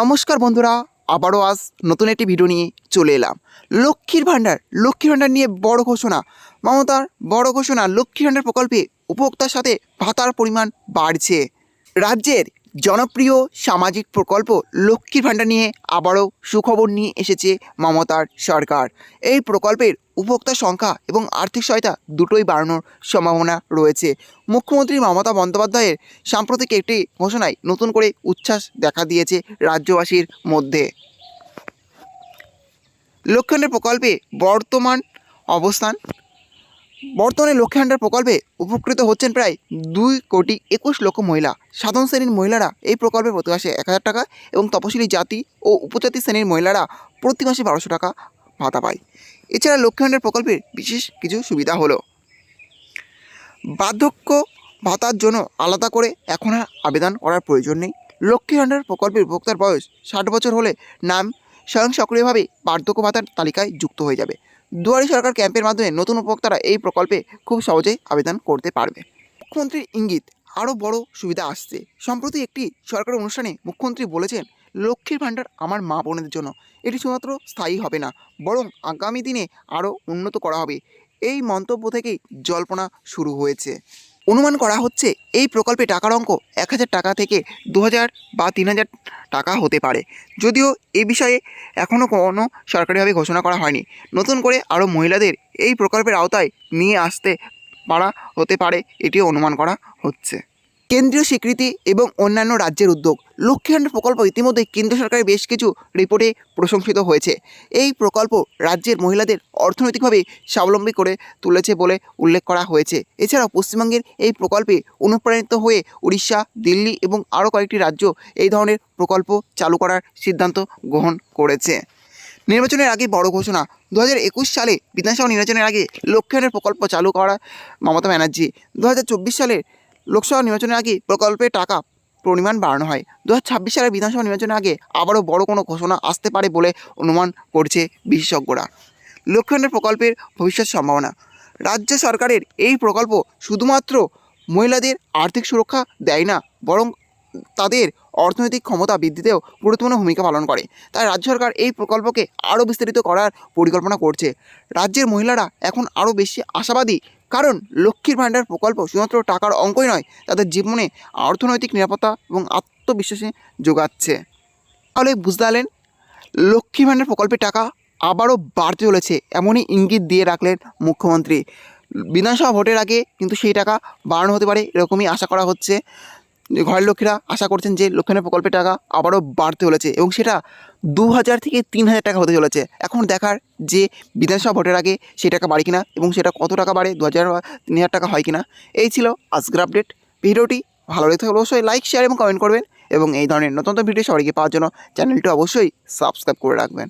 নমস্কার বন্ধুরা, আবারও আজ নতুন একটি ভিডিও নিয়ে চলে এলাম। লক্ষ্মীর ভাণ্ডার লক্ষ্মীর ভাণ্ডার নিয়ে বড় ঘোষণা। মমতার বড় ঘোষণা, লক্ষ্মীর ভাণ্ডার প্রকল্পে উপভোক্তার সাথে ভাতার পরিমাণ বাড়ছে। রাজ্যের জনপ্রিয় সামাজিক প্রকল্প লক্ষ্মীর ভাণ্ডার নিয়ে আবারও সুখবর নিয়ে এসেছে মমতার সরকার। এই প্রকল্পের উপভোক্তা সংখ্যা এবং আর্থিক সহায়তা দুটোই বাড়ানোর সম্ভাবনা রয়েছে। মুখ্যমন্ত্রী মমতা বন্দ্যোপাধ্যায়ের সাম্প্রতিক একটি ঘোষণায় নতুন করে উচ্ছ্বাস দেখা দিয়েছে রাজ্যবাসীর মধ্যে। লক্ষ্মীর প্রকল্পে বর্তমান অবস্থান। বর্তমানে লক্ষ্মী ভাণ্ডার প্রকল্পে উপকৃত হচ্ছেন প্রায় দুই কোটি একুশ লক্ষ মহিলা। সাধারণ শ্রেণির মহিলারা এই প্রকল্পে প্রতি মাসে এক হাজার টাকা এবং তপশিলি জাতি ও উপজাতি শ্রেণির মহিলারা প্রতি মাসে বারোশো টাকা ভাতা পায়। এছাড়া লক্ষ্মী প্রকল্পের বিশেষ কিছু সুবিধা হলো। বার্ধক্য ভাতার জন্য আলাদা করে এখন আর আবেদন করার প্রয়োজন নেই। লক্ষ্মী প্রকল্পের উপভোক্তার বয়স ষাট বছর হলে নাম স্বয়ং সক্রিয়ভাবে বার্ধক্য ভাতার তালিকায় যুক্ত হয়ে যাবে। দুয়ারি সরকার ক্যাম্পের মাধ্যমে নতুন উপভোক্তারা এই প্রকল্পে খুব সহজেই আবেদন করতে পারবে। মুখ্যমন্ত্রীর ইঙ্গিত, আরও বড় সুবিধা আসছে। সম্প্রতি একটি সরকারি অনুষ্ঠানে মুখ্যমন্ত্রী বলেছেন লক্ষ্মীর ভাণ্ডার আমার মা বোনদের জন্য। এটি শুধুমাত্র স্থায়ী হবে না, বরং আগামী দিনে আরও উন্নত করা হবে। এই মন্তব্য থেকেই জল্পনা শুরু হয়েছে। অনুমান করা হচ্ছে, এই প্রকল্পে টাকার অঙ্ক এক হাজার টাকা থেকে দু হাজার বা তিন হাজার টাকা হতে পারে। যদিও এ বিষয়ে এখনও কোনো সরকারিভাবে ঘোষণা করা হয়নি। নতুন করে আরও মহিলাদের এই প্রকল্পের আওতায় নিয়ে আসতে পারা হতে পারে, এটিও অনুমান করা হচ্ছে। কেন্দ্রীয় স্বীকৃতি এবং অন্যান্য রাজ্যের উদ্যোগ। লক্ষ্মী প্রকল্প ইতিমধ্যে কেন্দ্র সরকারের বেশ কিছু রিপোর্টে প্রশংসিত হয়েছে। এই প্রকল্প রাজ্যের মহিলাদের অর্থনৈতিকভাবে স্বাবলম্বী করে তুলেছে বলে উল্লেখ করা হয়েছে। এছাড়াও পশ্চিমবঙ্গের এই প্রকল্পে অনুপ্রাণিত হয়ে উড়িষ্যা, দিল্লি এবং আরও কয়েকটি রাজ্য এই ধরনের প্রকল্প চালু করার সিদ্ধান্ত গ্রহণ করেছে। নির্বাচনের আগে বড় ঘোষণা। দু হাজার একুশ সালে বিধানসভা নির্বাচনের আগে লক্ষ্মী প্রকল্প চালু করা মমতা ব্যানার্জি। দু হাজার চব্বিশ সালে লোকসভা নির্বাচনের আগে প্রকল্পে টাকা পরিমাণ বাড়ানো হয়। দু হাজার ছাব্বিশ সালের বিধানসভা নির্বাচনের আগে আবারও বড় কোনো ঘোষণা আসতে পারে বলে অনুমান করছে বিশেষজ্ঞরা। লক্ষ্মী ভাণ্ডার প্রকল্পের ভবিষ্যৎ সম্ভাবনা। রাজ্য সরকারের এই প্রকল্প শুধুমাত্র মহিলাদের আর্থিক সুরক্ষা দেয় না, বরং তাদের অর্থনৈতিক ক্ষমতা বৃদ্ধিতেও গুরুত্বপূর্ণ ভূমিকা পালন করে। তাই রাজ্য সরকার এই প্রকল্পকে আরও বিস্তারিত করার পরিকল্পনা করছে। রাজ্যের মহিলারা এখন আরও বেশি আশাবাদী কারণ লক্ষ্মীর ভাণ্ডার প্রকল্প শুধুমাত্র টাকার অঙ্কই নয়, তাদের জীবনে অর্থনৈতিক নিরাপত্তা এবং আত্মবিশ্বাসে যোগাচ্ছে। তাহলে বুঝতে পারলেন লক্ষ্মী ভাণ্ডার প্রকল্পের টাকা আবারও বাড়তে চলেছে, এমনই ইঙ্গিত দিয়ে রাখলেন মুখ্যমন্ত্রী। বিধানসভা ভোটের আগে কিন্তু সেই টাকা বাড়ানো হতে পারে, এরকমই আশা করা হচ্ছে। ঘরের লক্ষ্মীরা আশা করছেন যে লক্ষ্মীর প্রকল্পের টাকা আবারও বাড়তে চলেছে এবং সেটা দু হাজার থেকে তিন হাজার টাকা হতে চলেছে। এখন দেখার যে বিধানসভা ভোটের আগে সেই টাকা বাড়ে কিনা এবং সেটা কত টাকা বাড়ে দু হাজার তিন হাজার টাকা হয় কিনা, এই ছিল আজকের আপডেট ভিডিওটি ভালো লেগে থাকলে অবশ্যই লাইক শেয়ার এবং কমেন্ট করবেন এবং এই ধরনের নতুন ভিডিও সবাইকে পাওয়ার জন্য চ্যানেলটি অবশ্যই সাবস্ক্রাইব করে রাখবেন।